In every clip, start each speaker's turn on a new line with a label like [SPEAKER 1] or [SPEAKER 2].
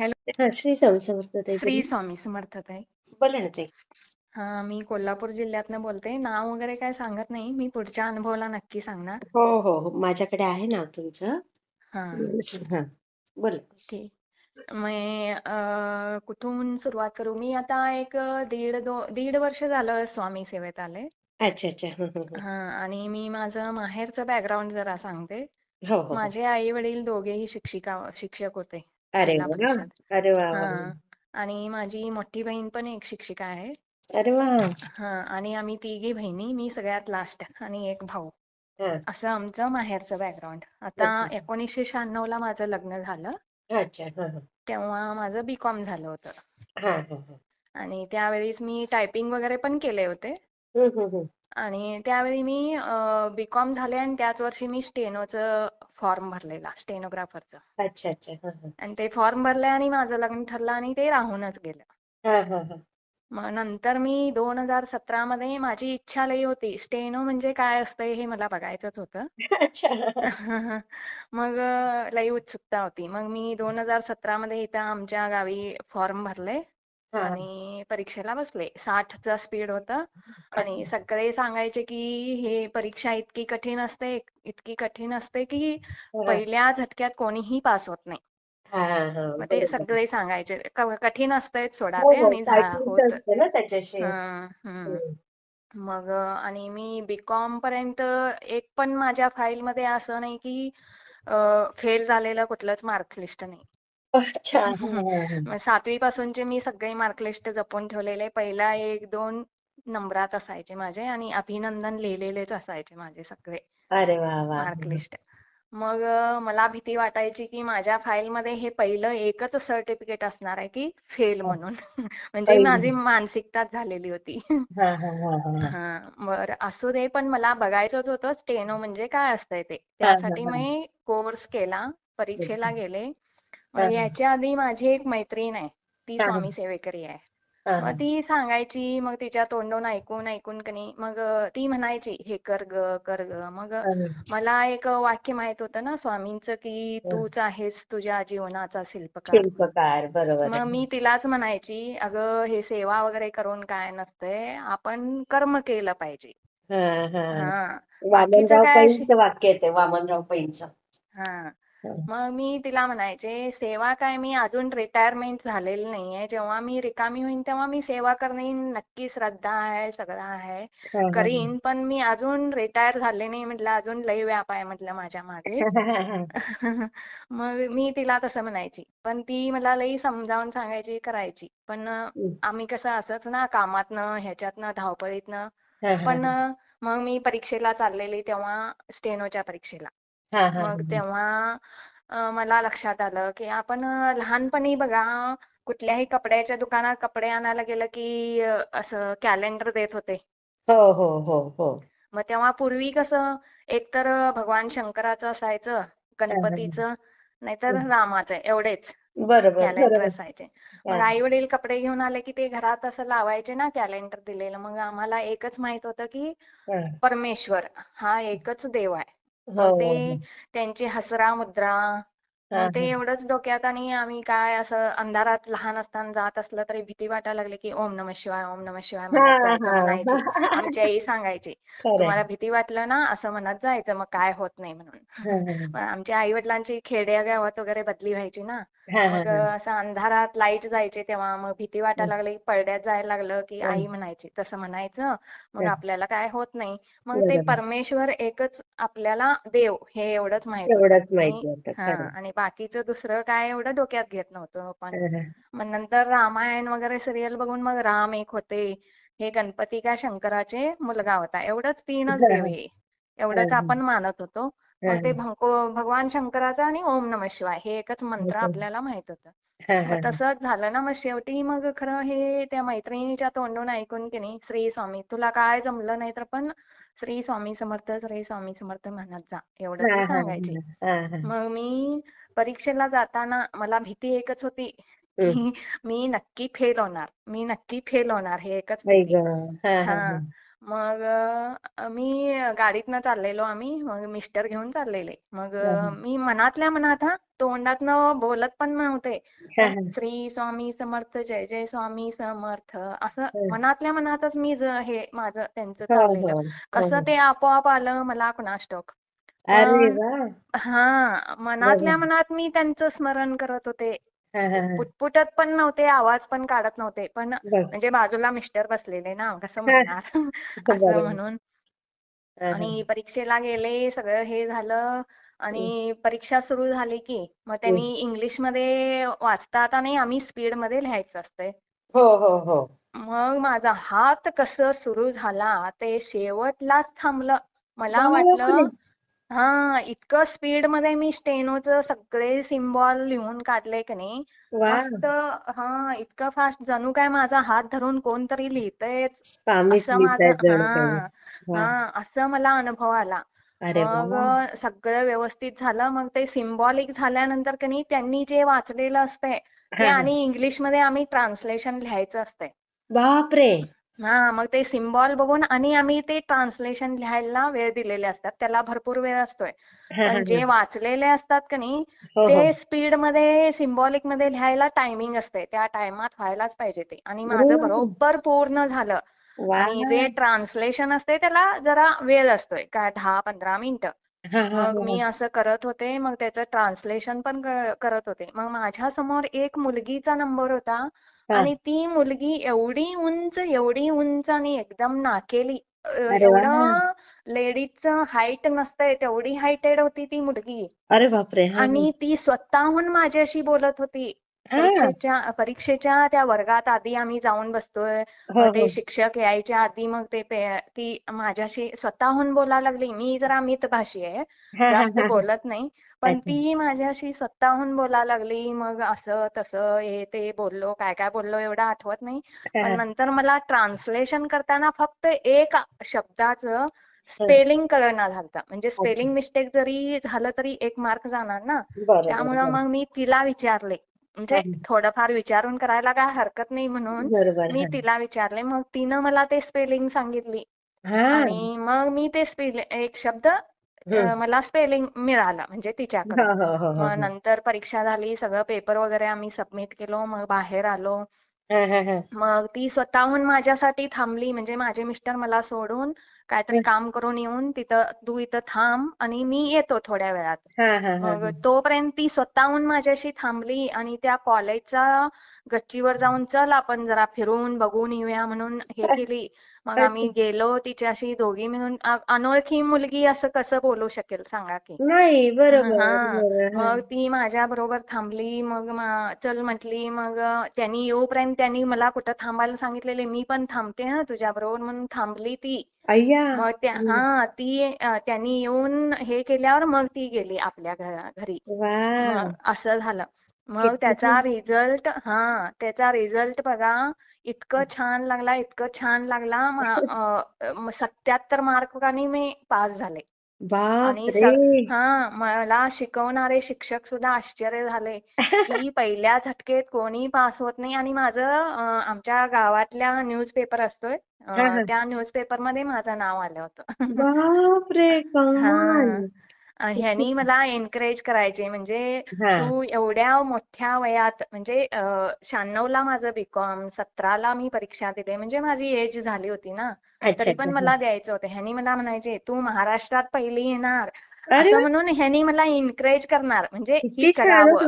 [SPEAKER 1] Hello.
[SPEAKER 2] हा श्री स्वामी समर्थ ताई
[SPEAKER 1] श्री
[SPEAKER 2] बोला.
[SPEAKER 1] स्वामी समर्थ ताई.
[SPEAKER 2] बोला ना ताई.
[SPEAKER 1] हा मी कोल्हापूर जिल्ह्यातनं बोलते. नाव वगैरे काय सांगत नाही. मी पुढच्या अनुभवाला नक्की सांगणार.
[SPEAKER 2] हो हो हो. माझ्याकडे आहे नाव तुमचं.
[SPEAKER 1] हा.
[SPEAKER 2] हा बोला.
[SPEAKER 1] ठीक मी अं, कुठून सुरुवात करू? मी आता एक दीड दो दीड वर्ष झालं स्वामी सेवेत आले.
[SPEAKER 2] अच्छा अच्छा. हं, हं, हं.
[SPEAKER 1] हा आणि मी माझं माहेरचं बॅकग्राऊंड जरा सांगते.
[SPEAKER 2] हो हो हो.
[SPEAKER 1] माझे आई वडील दोघेही शिक्षिका शिक्षक होते.
[SPEAKER 2] अरे
[SPEAKER 1] जिल्हा
[SPEAKER 2] वा.
[SPEAKER 1] परिषद
[SPEAKER 2] अरे वा वा.
[SPEAKER 1] हा. आणि माझी मोठी बहीण पण एक शिक्षिका आहे.
[SPEAKER 2] अरे वा.
[SPEAKER 1] हा. आणि आम्ही तिघी बहिणी मी सगळ्यात लास्ट आणि एक भाऊ.
[SPEAKER 2] हा.
[SPEAKER 1] असं आमचं माहेरचं बॅकग्राऊंड आता. एकोणीसशे शहाण्णव ला माझं लग्न झालं.
[SPEAKER 2] अच्छा. हा हा.
[SPEAKER 1] तेव्हा माझं बी कॉम झालं होतं.
[SPEAKER 2] हा हा हा.
[SPEAKER 1] आणि त्यावेळेस मी टायपिंग वगैरे पण केले होते.
[SPEAKER 2] हं, हं, हं.
[SPEAKER 1] आणि त्यावेळी मी बी कॉम झाले आणि त्याच वर्षी मी स्टेनोचं फॉर्म भरलेला स्टेनोग्राफरचं.
[SPEAKER 2] अच्छा अच्छा. हा हा.
[SPEAKER 1] आणि ते फॉर्म भरले आणि माझं लग्न ठरलं आणि ते राहूनच गेलं.
[SPEAKER 2] हा हा हा.
[SPEAKER 1] मग नंतर मी दोन हजार सतरा मध्ये माझी इच्छा लई होती स्टेनो म्हणजे काय असतंय हे मला बघायचंच होतं.
[SPEAKER 2] अच्छा.
[SPEAKER 1] मग अं, लई उत्सुकता होती. मग मी दोन हजार सतरा मध्ये इथं आमच्या गावी फॉर्म भरले. आणि परीक्षेला बसले. साठचं स्पीड होतं. आणि सगळे सांगायचे की हे परीक्षा इतकी कठीण असते इतकी कठीण असते की पहिल्या झटक्यात कोणीही पास होत नाही.
[SPEAKER 2] हा हा
[SPEAKER 1] मग ते सगळे सांगायचे कठीण असतंय सोडा
[SPEAKER 2] हो
[SPEAKER 1] ते
[SPEAKER 2] हो.
[SPEAKER 1] आणि
[SPEAKER 2] असतं त्याच्याशी.
[SPEAKER 1] हम्म हम्म
[SPEAKER 2] हं.
[SPEAKER 1] मग आणि मी बीकॉम पर्यंत एक पण माझ्या फाईल मध्ये असं नाही की फेल झालेलं कुठलंच मार्क लिस्ट नाही.
[SPEAKER 2] अच्छा. हा हा हा.
[SPEAKER 1] मग सातवी पासूनचे मी सगळे मार्क लिस्ट जपून ठेवलेले पहिला एक दोन नंबरात असायचे माझे आणि अभिनंदन लिहिलेलेच असायचे माझे सगळे
[SPEAKER 2] अरे वा वा.
[SPEAKER 1] मार्क लिस्ट मग अं, मला भीती वाटायची की माझ्या फाईल मध्ये हे पहिलं एकच सर्टिफिकेट असणार आहे की फेल म्हणून. म्हणजे
[SPEAKER 2] पहिलं.
[SPEAKER 1] माझी मानसिकताच झालेली होती.
[SPEAKER 2] हा हा हा हा हा.
[SPEAKER 1] हा बर. असू दे पण मला बघायचंच होतं स्टेनो म्हणजे काय असतंय ते.
[SPEAKER 2] हा हा
[SPEAKER 1] त्यासाठी
[SPEAKER 2] हा.
[SPEAKER 1] मी कोर्स केला परीक्षेला गेले. याच्या आधी माझी एक मैत्रीण आहे. ती स्वामी सेवेकरी आहे. मग ती सांगायची मग तिच्या तोंडून ऐकून ऐकून कनी मग ती म्हणायची हे कर ग कर ग. मग मला एक वाक्य माहीत होतं ना स्वामींचं की. तूच आहेस तुझ्या जीवनाचा शिल्पकार.
[SPEAKER 2] शिल्पकार बरोबर
[SPEAKER 1] मग
[SPEAKER 2] आहे
[SPEAKER 1] मी तिलाच म्हणायची अगं हे सेवा वगैरे करून काय नसतंय आपण कर्म केलं पाहिजे.
[SPEAKER 2] हा वामनराव पैंचं वाक्य येते वामनराव पैंचं
[SPEAKER 1] हा. मग मी तिला म्हणायचे सेवा काय? मी अजून रिटायरमेंट झालेली नाहीये. जेव्हा मी रिकामी होईन तेव्हा मी सेवा करणे नक्की श्रद्धा आहे सगळं आहे.
[SPEAKER 2] हा, हा,
[SPEAKER 1] करीन पण मी अजून रिटायर झाले नाही म्हटलं अजून लई व्याप आहे म्हटलं माझ्या मागे.
[SPEAKER 2] हा.
[SPEAKER 1] मग मी तिला तसं म्हणायची पण ती मला लई समजावून सांगायची करायची. पण आम्ही कसं असंच ना कामातनं ह्याच्यातनं धावपळीतनं.
[SPEAKER 2] हा, हा,
[SPEAKER 1] पण मग मी परीक्षेला चाललेली तेव्हा स्टेनोच्या परीक्षेला.
[SPEAKER 2] हा, हा,
[SPEAKER 1] मग तेव्हा अं, मला लक्षात आलं की आपण अं, लहानपणी बघा कुठल्याही कपड्याच्या दुकानात कपडे आणायला गेलं की अं, असं कॅलेंडर देत होते.
[SPEAKER 2] हो हो हो हो.
[SPEAKER 1] मग तेव्हा पूर्वी कसं एकतर भगवान शंकराचं असायचं गणपतीचं नाहीतर रामाचं एवढेच.
[SPEAKER 2] बरोबर
[SPEAKER 1] कॅलेंडर
[SPEAKER 2] बरोबर.
[SPEAKER 1] असायचे. मग आई वडील कपडे घेऊन आले की ते घरात असं लावायचे ना कॅलेंडर दिलेलं. मग आम्हाला एकच माहीत होतं की
[SPEAKER 2] हा.
[SPEAKER 1] परमेश्वर हा एकच देव आहे.
[SPEAKER 2] हो.
[SPEAKER 1] ते त्यांची हसरा मुद्रा मग ते. एवढंच डोक्यात आणि आम्ही काय असं अंधारात लहान असताना जात असलं तरी भीती वाटायला लागली की ओम नम शिवाय ओम नम शिवाय म्हणत जायचं. म्हणायची आमची आई सांगायची. तुम्हाला भीती वाटलं ना असं म्हणत जायचं मग काय होत नाही म्हणून आमच्या आई वडिलांची खेड्या गावात वगैरे बदली व्हायची ना मग. असं अंधारात लाइट जायचे तेव्हा मग भीती वाटायला लागली पडद्यात जायला लागलं की. आई म्हणायची तसं म्हणायचं मग. आपल्याला काय होत नाही मग ते परमेश्वर एकच आपल्याला देव हे एवढंच माहीत आणि बाकीचं दुसरं काय एवढं डोक्यात घेत नव्हतं पण.
[SPEAKER 2] हा, हा.
[SPEAKER 1] मग नंतर रामायण वगैरे सिरियल बघून मग राम एक होते. हे गणपती काय शंकराचे मुलगा होता. एवढंच तीनच देव हे. एवढंच आपण मानत होतो. मग ते भंको- भगवान शंकराचा आणि ओम नम शिवाय हे एकच मंत्र. आपल्याला माहीत होतं. तसंच झालं ना मग शेवटी मग खरं हे त्या मैत्रिणीच्या तोंडून ऐकून की नाही श्री स्वामी तुला काय जमलं नाही तर पण श्री स्वामी समर्थ श्री स्वामी समर्थ म्हणत जा. एवढं ती सांगायची. मग मी परीक्षेला जाताना मला भीती एकच होती. की मी नक्की फेल होणार मी नक्की फेल होणार हे एकच भीती.
[SPEAKER 2] हा.
[SPEAKER 1] मग मी गाडीतनं चाललेलो आम्ही मग मिस्टर घेऊन चाललेले मग. मी मनातल्या मनात हा तोंडातनं बोलत पण नव्हते. श्री स्वामी समर्थ जय जय स्वामी समर्थ असं. मनातल्या मनातच मी हे माझं त्यांचं
[SPEAKER 2] हो
[SPEAKER 1] चाललेलं
[SPEAKER 2] हो हो
[SPEAKER 1] कसं ते आपोआप आलं मला कुणास ठाऊक
[SPEAKER 2] अरे
[SPEAKER 1] पण
[SPEAKER 2] वा.
[SPEAKER 1] हा मनातल्या मनात मी त्यांचं स्मरण करत होते.
[SPEAKER 2] हा हा हा.
[SPEAKER 1] पुटपुटत पण नव्हते आवाज पण काढत नव्हते पण
[SPEAKER 2] बस.
[SPEAKER 1] म्हणजे बाजूला मिस्टर बसलेले ना कसं
[SPEAKER 2] हा.
[SPEAKER 1] म्हणणार? असं
[SPEAKER 2] बरोबर
[SPEAKER 1] म्हणून.
[SPEAKER 2] हा हा.
[SPEAKER 1] आणि परीक्षेला गेले सगळं हे झालं आणि परीक्षा सुरू झाली की मग त्यांनी इंग्लिशमध्ये वाचता आता नाही आम्ही स्पीडमध्ये लिहायचं असतंय.
[SPEAKER 2] हो हो हो.
[SPEAKER 1] मग माझा हात कसं सुरू झाला ते शेवटलाच थांबलं. मला वाटलं हा इतकं स्पीडमध्ये मी स्टेनोचं सगळे सिम्बॉल लिहून काढले की नाही
[SPEAKER 2] वा
[SPEAKER 1] मस्त हा इतकं फास्ट. जणू काय माझा हात धरून कोणतरी लिहितंय
[SPEAKER 2] स्वामीच
[SPEAKER 1] असं माझं
[SPEAKER 2] लिहितायत जणू काही
[SPEAKER 1] हा हा असं मला अनुभव आला.
[SPEAKER 2] अरे
[SPEAKER 1] मग अ, सगळं व्यवस्थित झालं. मग ते सिम्बॉलिक झाल्यानंतर की नाही त्यांनी जे वाचलेलं असतंय ते
[SPEAKER 2] हा हा.
[SPEAKER 1] आणि इंग्लिशमध्ये आम्ही ट्रान्सलेशन लिहायचं असतंय.
[SPEAKER 2] बापरे!
[SPEAKER 1] हा मग ते सिम्बॉल बघून आणि आम्ही ते ट्रान्सलेशन लिहायला वेळ दिलेले असतात. त्याला भरपूर वेळ असतोय.
[SPEAKER 2] हा हा
[SPEAKER 1] पण जे
[SPEAKER 2] हा
[SPEAKER 1] वाचलेले असतात का नाही
[SPEAKER 2] हो हो
[SPEAKER 1] ते स्पीडमध्ये सिम्बॉलिकमध्ये लिहायला टायमिंग असते. त्या टायमात व्हायलाच पाहिजे ते. आणि माझं
[SPEAKER 2] अरे
[SPEAKER 1] बरोबर पूर्ण झालं. आणि जे ट्रान्सलेशन असते त्याला जरा वेळ असतोय. काय दहा पंधरा मिनिटं.
[SPEAKER 2] हा हा
[SPEAKER 1] मग
[SPEAKER 2] हा
[SPEAKER 1] मी असं करत होते. मग त्याचं ट्रान्सलेशन पण करत होते. मग माझ्यासमोर एक मुलगीचा नंबर होता.
[SPEAKER 2] हा
[SPEAKER 1] आणि ती मुलगी एवढी उंच एवढी उंच आणि एकदम नाकेली. एवढं लेडीजचं हाईट नसतंय तेवढी हायटेड होती ती मुलगी.
[SPEAKER 2] अरे बापरे.
[SPEAKER 1] आणि ती स्वतःहून माझ्याशी बोलत होती. परीक्षेच्या परीक्षेच्या त्या वर्गात आधी आम्ही जाऊन बसतोय.
[SPEAKER 2] हो
[SPEAKER 1] मग
[SPEAKER 2] हो.
[SPEAKER 1] ते शिक्षक यायच्या आधी मग ते पे- ती माझ्याशी स्वतःहून बोलायला लागली. मी जरा मितभाषी आहे.
[SPEAKER 2] हा हा
[SPEAKER 1] जास्त
[SPEAKER 2] हा. हा
[SPEAKER 1] बोलत नाही. पण
[SPEAKER 2] अच्छा.
[SPEAKER 1] ती माझ्याशी स्वतःहून बोलायला लागली. मग असं तसं हे ते बोललो. काय काय बोललो एवढं आठवत नाही.
[SPEAKER 2] हा.
[SPEAKER 1] पण
[SPEAKER 2] हा
[SPEAKER 1] नंतर मला ट्रान्सलेशन करताना फक्त एक शब्दाचं स्पेलिंग कळना झालतं. म्हणजे स्पेलिंग मिस्टेक जरी झालं तरी एक मार्क जाणार ना.
[SPEAKER 2] बरोबर
[SPEAKER 1] त्यामुळं
[SPEAKER 2] हो
[SPEAKER 1] मग मी तिला विचारले. म्हणजे थोडंफार विचारून करायला काय हरकत नाही म्हणून मी तिला विचारले. मग तिनं मला ते स्पेलिंग सांगितली. आणि मग मी ते स्पेलिंग एक शब्द मला स्पेलिंग मिळाला म्हणजे तिच्याकडून.
[SPEAKER 2] हो हो हो
[SPEAKER 1] मग नंतर परीक्षा झाली सगळं पेपर वगैरे आम्ही सबमिट केलो मग बाहेर आलो. मग ती स्वतःहून माझ्यासाठी थांबली. म्हणजे माझे मिस्टर मला सोडून काहीतरी काम करून येऊन तिथं तू इथं थांब आणि मी येतो थोड्या वेळात.
[SPEAKER 2] हा हा हा
[SPEAKER 1] मग तोपर्यंत ती स्वतःहून माझ्याशी थांबली आणि त्या कॉलेजचा गच्चीवर जाऊन चल आपण जरा फिरून बघून येऊया म्हणून हे केली. मग आम्ही गेलो तिच्याशी दोघी मिळून. अ- अनोळखी मुलगी असं कसं बोलू शकेल सांगा की.
[SPEAKER 2] नाही बरोबर
[SPEAKER 1] हा
[SPEAKER 2] बरोबर
[SPEAKER 1] मग ती माझ्या बरोबर थांबली मग मा- चल म्हटली मग त्यांनी येऊपर्यंत त्यांनी मला कुठं थांबायला सांगितलेले मी पण थांबते हा तुझ्या बरोबर म्हणून थांबली ती.
[SPEAKER 2] अय्या
[SPEAKER 1] मग त्या
[SPEAKER 2] हम्म.
[SPEAKER 1] हा ती अ, त्यांनी येऊन हे केल्यावर मग ती गेली आपल्या घरा- घरी.
[SPEAKER 2] वा.
[SPEAKER 1] मग असं झालं. मग त्याचा रिझल्ट हा त्याचा रिझल्ट बघा इतकं छान लागला इतकं छान लागला सत्याहत्तर मार्कांनी मी पास झाले. आणि हा मला शिकवणारे शिक्षक सुद्धा आश्चर्य झाले की पहिल्या झटकेत कोणी पास होत नाही. आणि माझं आमच्या गावातल्या न्यूजपेपर असतोय
[SPEAKER 2] हा
[SPEAKER 1] अं,
[SPEAKER 2] हा
[SPEAKER 1] त्या न्यूजपेपरमध्ये माझं नाव आलं होतं. ह्यांनी मला एनकरेज करायचे. म्हणजे तू एवढ्या मोठ्या वयात म्हणजे शहाण्णव ला माझं बीकॉम सतराला मी परीक्षा दिली. म्हणजे माझी एज झाली होती ना. तरी पण मला द्यायचं होतं. ह्यांनी मला म्हणायचे तू महाराष्ट्रात पहिली येणार. असं म्हणून ह्यांनी मला एनकरेज करणार. म्हणजे करावं.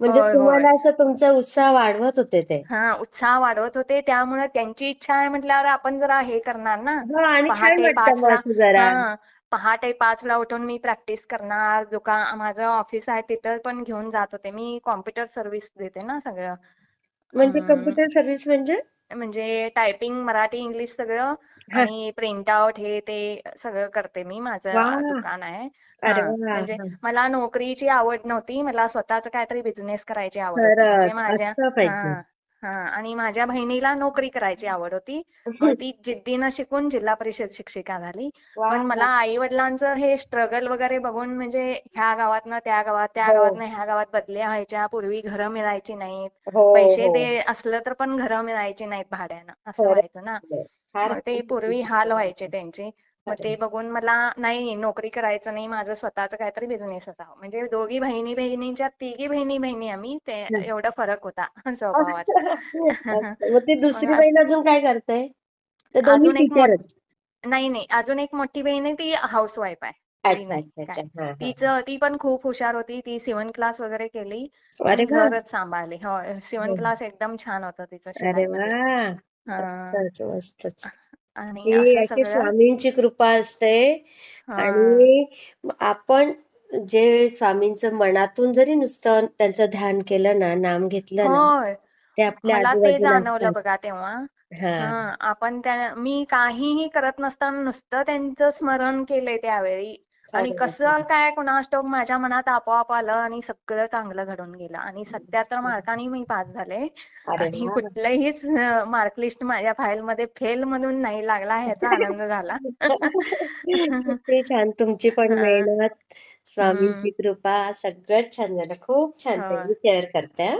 [SPEAKER 2] म्हणजे तुम्हाला असं तुमचा उत्साह वाढवत होते ते.
[SPEAKER 1] हा उत्साह वाढवत होते. त्यामुळे त्यांची इच्छा आहे म्हटल्यावर आपण जरा हे करणार ना.
[SPEAKER 2] आणि छान
[SPEAKER 1] पहाटे पहाटे पाचला उठून मी प्रॅक्टिस करणार. दुकान माझं ऑफिस आहे तिथं पण घेऊन जात होते. मी कॉम्प्युटर सर्व्हिस देते ना सगळं.
[SPEAKER 2] म्हणजे कम्प्युटर सर्व्हिस म्हणजे?
[SPEAKER 1] म्हणजे टायपिंग मराठी इंग्लिश सगळं आणि प्रिंट आउट हे ते सगळं करते मी. माझं दुकान आहे. म्हणजे. मग नोकरीची आवड नव्हती. मला स्वतःच काहीतरी बिझनेस करायची आवड होती. म्हणजे माझ्या हा आणि माझ्या बहिणीला नोकरी करायची आवड होती. मग ती जिद्दीनं शिकून जिल्हा परिषद शिक्षिका झाली.
[SPEAKER 2] वा
[SPEAKER 1] पण मला आई वडिलांचं हे स्ट्रगल वगैरे बघून म्हणजे ह्या गावातनं त्या गावात त्या
[SPEAKER 2] हो.
[SPEAKER 1] गावातनं ह्या गावात बदल्या व्हायच्या. पूर्वी घरं मिळायची नाहीत.
[SPEAKER 2] हो
[SPEAKER 1] पैसे
[SPEAKER 2] हो.
[SPEAKER 1] दे असलं तर पण घरं मिळायची नाहीत भाड्यानं. असं व्हायचं ना.
[SPEAKER 2] फार
[SPEAKER 1] मग ते पूर्वी हाल व्हायचे त्यांचे. मग ते बघून मला नाही नोकरी करायचं नाही माझं स्वतःचं काहीतरी बिझनेस असावं. म्हणजे दोघी बहिणी बहिणीच्या तिघी बहिणी बहिणी आम्ही ते. एवढा फरक होता स्वभावात.
[SPEAKER 2] मग ती दुसरी बहीण अजून काय करते?
[SPEAKER 1] अजून एक नाही नाही. अजून एक मोठी बहीण आहे ती हाऊसवाईफ आहे. ती
[SPEAKER 2] अच्छा
[SPEAKER 1] नाही.
[SPEAKER 2] अच्छा
[SPEAKER 1] काय?
[SPEAKER 2] अच्छा हा हा
[SPEAKER 1] तिचं ती पण खूप हुशार होती. ती शिवण क्लास वगैरे केली घरच सांभाळले. हो
[SPEAKER 2] हो.
[SPEAKER 1] क्लास एकदम छान होतं तिचं आणि
[SPEAKER 2] ही
[SPEAKER 1] असं
[SPEAKER 2] याची
[SPEAKER 1] सगळं
[SPEAKER 2] स्वामींची कृपा असते.
[SPEAKER 1] हा.
[SPEAKER 2] आणि आपण जे स्वामींचं मनातून जरी नुसतं त्यांचं ध्यान केलं ना नाम घेतलं ना
[SPEAKER 1] होय.
[SPEAKER 2] ते आपल्या
[SPEAKER 1] मला ते
[SPEAKER 2] आजूबाजूला
[SPEAKER 1] जाणवलं
[SPEAKER 2] असतात.
[SPEAKER 1] बघा तेव्हा.
[SPEAKER 2] हा.
[SPEAKER 1] हा आपण त्या मी काहीही करत नसताना नुसतं त्यांचं स्मरण केलंय त्यावेळी. आणि कसं. काय कुणास ठाऊक माझ्या मनात आपोआप आलं आणि सगळं चांगलं घडून गेलं. आणि सत्याहत्तर मार्कांनी मी पास झाले. आणि
[SPEAKER 2] वा.
[SPEAKER 1] कुठलंही मार्क लिस्ट माझ्या फाईल मध्ये फेल म्हणून नाही लागला ह्याचा आनंद झाला.
[SPEAKER 2] किती छान. तुमची पण मेहनत स्वामींची कृपा सगळंच छान झालं. खूप छान शेअर करते हा.